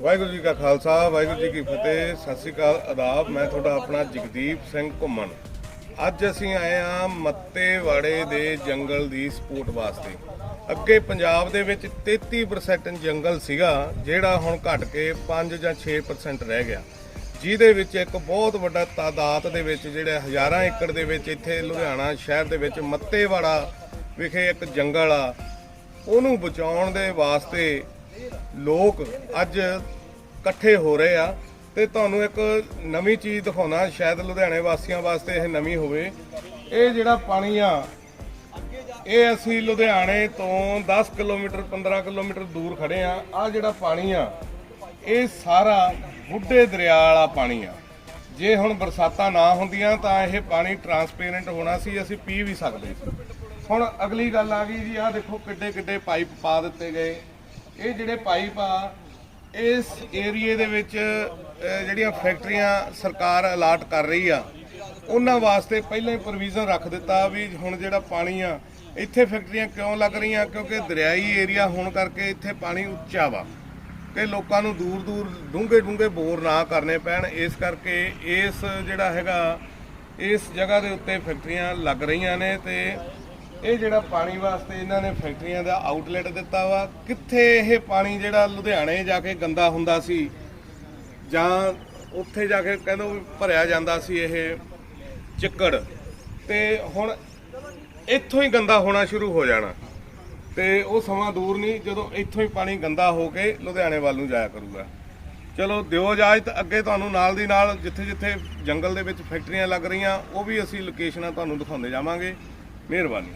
ਵਾਹਿਗੁਰੂ ਜੀ ਕਾ ਖਾਲਸਾ, ਵਾਹਿਗੁਰੂ ਜੀ ਕੀ ਫਤਿਹ, ਸਤਿ ਸ੍ਰੀ ਅਕਾਲ, ਆਦਾਬ। ਮੈਂ ਤੁਹਾਡਾ ਆਪਣਾ ਜਗਦੀਪ ਸਿੰਘ ਘੁੰਮਣ। ਅੱਜ ਅਸੀਂ ਆਏ ਆ ਮੱਤੇਵਾੜੇ ਦੇ ਜੰਗਲ ਦੀ ਸਪੋਰਟ ਵਾਸਤੇ। ਅੱਗੇ ਪੰਜਾਬ ਦੇ ਵਿੱਚ 33% ਜੰਗਲ ਸੀਗਾ, ਜਿਹੜਾ ਹੁਣ ਘਟ ਕੇ 5 ਜਾਂ 6% ਰਹਿ ਗਿਆ। ਜਿਹਦੇ ਵਿੱਚ ਇੱਕ ਬਹੁਤ ਵੱਡਾ ਤਾਦਾਦ ਦੇ ਵਿੱਚ ਜਿਹੜੇ ਹਜ਼ਾਰਾਂ ਏਕੜ ਦੇ ਵਿੱਚ ਇੱਥੇ ਲੁਧਿਆਣਾ ਸ਼ਹਿਰ ਦੇ ਵਿੱਚ ਮੱਤੇਵਾੜਾ ਵਿਖੇ ਇੱਕ ਜੰਗਲ ਆ। ਉਹਨੂੰ ਬਚਾਉਣ ਦੇ ਵਾਸਤੇ ਲੋਕ ਅੱਜ ਇਕੱਠੇ ਹੋ ਰਹੇ ਆ ਤੇ ਤੁਹਾਨੂੰ ਇੱਕ ਨਵੀਂ ਚੀਜ਼ ਦਿਖਾਉਣਾ, ਸ਼ਾਇਦ ਲੁਧਿਆਣੇ ਵਾਸੀਆਂ ਵਾਸਤੇ ਇਹ ਨਵੀਂ ਹੋਵੇ। ਇਹ ਜਿਹੜਾ ਪਾਣੀ ਆ, ਇਹ ਅਸੀਂ ਲੁਧਿਆਣੇ ਤੋਂ 10 ਕਿਲੋਮੀਟਰ 15 ਕਿਲੋਮੀਟਰ ਦੂਰ ਖੜੇ ਆ। ਆ ਜਿਹੜਾ ਪਾਣੀ ਆ, ਇਹ ਸਾਰਾ ਬੁੱਢੇ ਦਰਿਆ ਵਾਲਾ ਪਾਣੀ ਆ। ਜੇ ਹੁਣ ਬਰਸਾਤਾਂ ਨਾ ਹੁੰਦੀਆਂ ਤਾਂ ਇਹ ਪਾਣੀ ਟਰਾਂਸਪੇਰੈਂਟ ਹੋਣਾ ਸੀ, ਅਸੀਂ ਪੀ ਵੀ ਸਕਦੇ ਹੁਣ ਅਗਲੀ ਗੱਲ ਆ ਗਈ ਜੀ ਆ ਦੇਖੋ ਕਿੱਡੇ ਕਿੱਡੇ ਪਾਈਪ ਪਾ ਦਿੱਤੇ ਗਏ। ਇਹ ਜਿਹੜੇ ਪਾਈਪ ਆ, ਇਸ ਏਰੀਏ ਦੇ ਵਿੱਚ ਜਿਹੜੀਆਂ ਫੈਕਟਰੀਆਂ ਸਰਕਾਰ ਅਲਾਟ ਕਰ ਰਹੀ ਆ, ਉਹਨਾਂ ਵਾਸਤੇ ਪਹਿਲਾਂ ਹੀ ਪ੍ਰੋਵੀਜ਼ਨ ਰੱਖ ਦਿੱਤਾ ਵੀ ਹੁਣ ਜਿਹੜਾ ਪਾਣੀ ਆ, ਇੱਥੇ ਫੈਕਟਰੀਆਂ ਕਿਉਂ ਲੱਗ ਰਹੀਆਂ? ਕਿਉਂਕਿ ਦਰਿਆਈ ਏਰੀਆ ਹੋਣ ਕਰਕੇ ਇੱਥੇ ਪਾਣੀ ਉੱਚਾ ਵਾ ਕਿ ਲੋਕਾਂ ਨੂੰ ਦੂਰ ਦੂਰ ਡੂੰਘੇ ਡੂੰਘੇ ਬੋਰ ਨਾ ਕਰਨੇ ਪੈਣ, ਇਸ ਕਰਕੇ ਇਸ ਜਿਹੜਾ ਹੈਗਾ, ਇਸ ਜਗ੍ਹਾ ਦੇ ਉੱਤੇ ਫੈਕਟਰੀਆਂ ਲੱਗ ਰਹੀਆਂ ਨੇ ਤੇ ਇਹ ਜਿਹੜਾ ਪਾਣੀ ਵਾਸਤੇ ਇਹਨਾਂ ਨੇ ਫੈਕਟਰੀਆਂ ਦਾ ਆਊਟਲੈਟ ਦਿੱਤਾ ਵਾ, ਕਿੱਥੇ ਇਹ ਪਾਣੀ ਜਿਹੜਾ ਲੁਧਿਆਣੇ ਜਾ ਕੇ ਗੰਦਾ ਹੁੰਦਾ ਸੀ? ਜਾਂ ਉੱਥੇ ਜਾ ਕੇ ਕਹਿੰਦੇ ਵੀ ਭਰਿਆ ਜਾਂਦਾ ਸੀ ਇਹ ਚਿੱਕੜ। ਤੇ ਹੁਣ ਇੱਥੋਂ ਹੀ ਗੰਦਾ ਹੋਣਾ ਸ਼ੁਰੂ ਹੋ ਜਾਣਾ। ਤੇ ਉਹ ਸਮਾਂ ਦੂਰ ਨਹੀਂ, ਜਦੋਂ ਇੱਥੋਂ ਹੀ ਪਾਣੀ ਗੰਦਾ ਹੋ ਕੇ ਲੁਧਿਆਣੇ ਵੱਲ ਨੂੰ ਜਾਇਆ ਕਰੂਗਾ। ਚਲੋ, ਦਿਓ ਇਜਾਜ਼ਤ, ਅੱਗੇ ਤੁਹਾਨੂੰ ਨਾਲ ਦੀ ਨਾਲ ਜਿੱਥੇ ਜਿੱਥੇ ਜੰਗਲ ਦੇ ਵਿੱਚ ਫੈਕਟਰੀਆਂ ਲੱਗ ਰਹੀਆਂ, ਉਹ ਵੀ ਅਸੀਂ ਲੋਕੇਸ਼ਨਾਂ ਤੁਹਾਨੂੰ ਦਿਖਾਉਂਦੇ ਜਾਵਾਂਗੇ। ਮਿਹਰਬਾਨੀ।